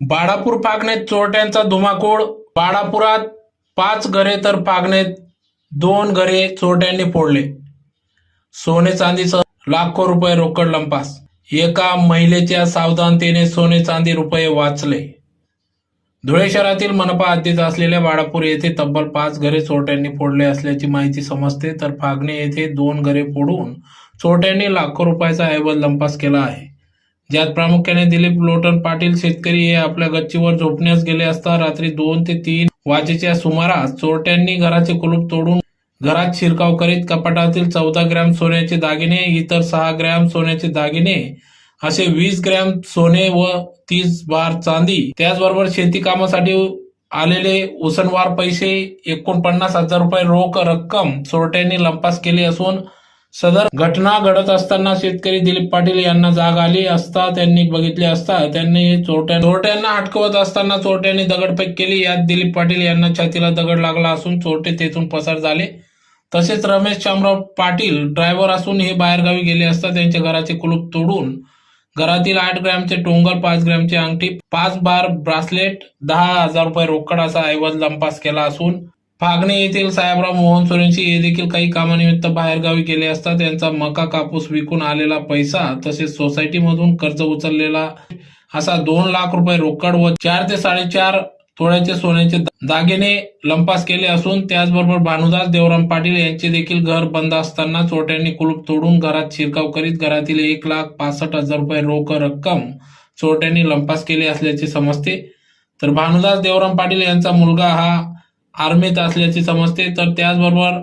बाळापूर पागणेत चोरट्यांचा धुमाकूळ बाळापुरात पाच घरे तर पागणेत दोन घरे चोरट्यांनी फोडले. सोने चांदीचं लाखो रुपये रोकड लंपास. एका महिलेच्या सावधानतेने सोने चांदी रुपये वाचले. धुळे शहरातील मनपा हद्दीत असलेल्या बाळापूर येथे तब्बल पाच घरे चोरट्यांनी फोडले असल्याची माहिती समजते तर फागणे येथे दोन घरे फोडून चोरट्यांनी लाखो रुपयाचा ऐवज लंपास केला आहे. ज्यात प्रामुख्याने दिलीप लोटन पाटील शेतकरी हे आपल्या गच्चीवर झोपण्यास गेले असता रात्री दोन ते तीन वाजेच्या सुमारास चोरट्यांनी घराचे कुलूप तोडून घरात शिरकाव करीत कपाटातील चौदा ग्रॅम सोन्याचे दागिने इतर सहा ग्रॅम सोन्याचे दागिने असे वीस ग्रॅम सोने व तीस बार चांदी त्याचबरोबर शेती कामासाठी आलेले उसनवार पैसे एकोणपन्नास हजार रुपये रोख रक्कम चोरट्यांनी लंपास केली असून सदर घटना घडत असताना शेतकरी दिलीप पाटील यांना जाग आली असता त्यांनी बघितले असता त्यांनी चोरट्या चोरट्यांना अटकवत असताना चोरट्यांनी दगडफेक केली. यात दिलीप पाटील यांना छातीला दगड लागला असून चोरटे तेथून पसार झाले. तसेच रमेश शामराव पाटील ड्रायव्हर असून हे बाहेरगावी गेले असता त्यांच्या घराचे कुलूप तोडून घरातील आठ ग्रॅमचे टोंगर पाच ग्रॅमची अंगठी पाच बार ब्रासलेट दहा हजार रुपये रोकड असा ऐवज लंपास केला असून फागणे येथील साहेबराव मोहन सोरेंशी हे देखील काही कामानिमित्त बाहेरगावी गेले असता त्यांचा मका कापूस विकून आलेला पैसा तसेच सोसायटीमधून कर्ज उचललेला असा दोन लाख रुपये रोकड व चार ते साडेचार तोळ्याचे सोन्याचे दागिने लंपास केले असून त्याचबरोबर भानुदास देवराम पाटील यांचे देखील घर बंद असताना चोरट्यांनी कुलूप तोडून घरात शिरकाव करीत घरातील एक लाख पासष्ट हजार रुपये रोख रक्कम चोरट्यांनी लंपास केली असल्याचे समजते. तर भानुदास देवराम पाटील यांचा मुलगा हा आर्मीत असल्याचे समजते तर त्याचबरोबर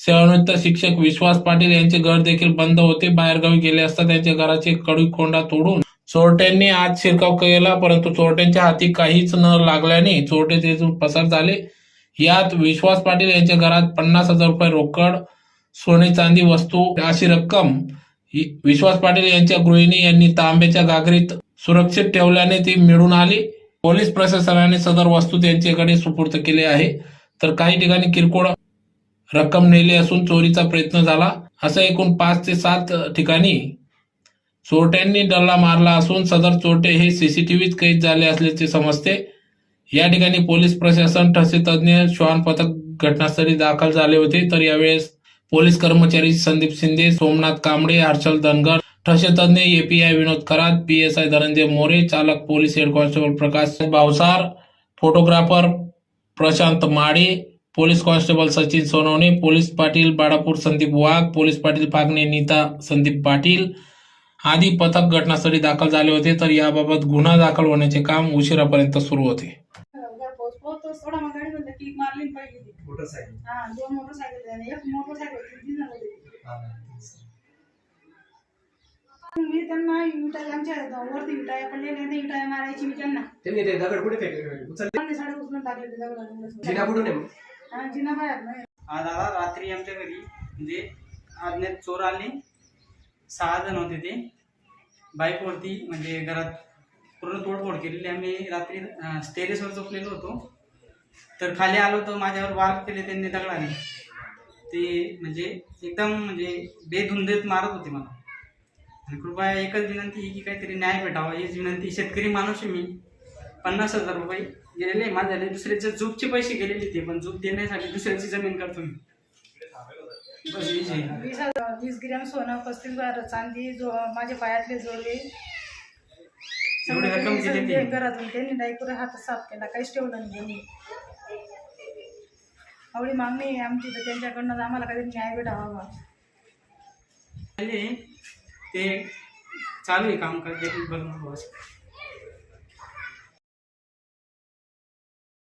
सेवानिवृत्त शिक्षक विश्वास पाटील यांचे घर देखील बंद होते. बाहेरगावी गेले असता त्यांच्या घराचे कडू कोंडा तोडून चोरट्यांनी आज शिरकाव केला परंतु चोरट्यांच्या हाती काहीच न लागल्याने चोरटे तेथून पसार झाले. यात विश्वास पाटील यांच्या घरात पन्नास हजार रुपये रोकड सोने चांदी वस्तू अशी रक्कम विश्वास पाटील यांच्या गृहिणी यांनी तांब्याच्या गागरीत सुरक्षित ठेवल्याने ती मिळून आली. पोलीस प्रशासनाने सदर वस्तू त्यांच्याकडे सुपूर्द केले आहे. तर काही ठिकाणी किरकोळ रक्कम नेली असून चोरीचा प्रयत्न झाला. असं एकूण पाच ते सात ठिकाणी चोरट्यांनी डल्ला मारला असून सदर चोरटे हे सीसीटीव्हीत कैद झाले असल्याचे समजते. या ठिकाणी पोलीस प्रशासन ठसे तज्ज्ञ श्वान पथक घटनास्थळी दाखल झाले होते. तर यावेळेस पोलीस कर्मचारी संदीप शिंदे सोमनाथ कांबळे हर्षल धनगर तज्ञ एपीआय विनोद करात पीएसआय धनंजय मोरे चालक police head constable Prakash Bhavsar photographer Prashant Made police constable Sachin Sonawane police Patil Balapur Sandeep Wagh police Patil Phagane Neeta Sandeep Patil आदी पथक घटनास्थळी दाखल झाले होते तर याबाबत गुन्हा दाखल होण्याचे काम उशिरापर्यंत सुरू होते. घर मी त्यांना विटा आमच्या वरती विटा पडले नाही विटा मारायची मी त्यांना. त्यांनी ते दगड कुठे फेकले? उचलले? त्यांनी साडे उचलून टाकले ते दगडाला. जिना कुठून आहे? हा, जिना बाहेर नाही आज आला रात्री आमच्या घरी. म्हणजे आज्ञात चोर आले. सहा जण होते ते. बाईकवरती म्हणजे घरात पूर्ण तोडफोड केलेली. आम्ही रात्री स्टेरेसवर झोपलेलो होतो. तर खाली आलो तर माझ्यावर वार केले त्यांनी दगडाने. ते म्हणजे एकदम म्हणजे बेधुंदेत मारत होते मला. आणि कृपया एकच विनंती आहे की काहीतरी न्याय भेटावा. हीच विनंती शेतकरी माणूस मी. पन्नास हजार रुपये गेलेले माझ्याने दुसऱ्याच्या जूबचे पैसे गेलेले ते पण जूब देण्यासाठी दुसऱ्याची जमीन करतो मी. वीस हजार- वीस ग्रॅम सोनं पस्तीस बार चांदी जो माझ्या पायातले एवढी रक्कम ते ती. घरातून त्यांनी डायपूर हात साफ केला. काहीच ठेवलं नाही त्यांनी. एवढी मागणी आहे आमची तर त्यांच्याकडनं आम्हाला काहीतरी न्याय भेटावा. ते चालू आहे काम करते बघ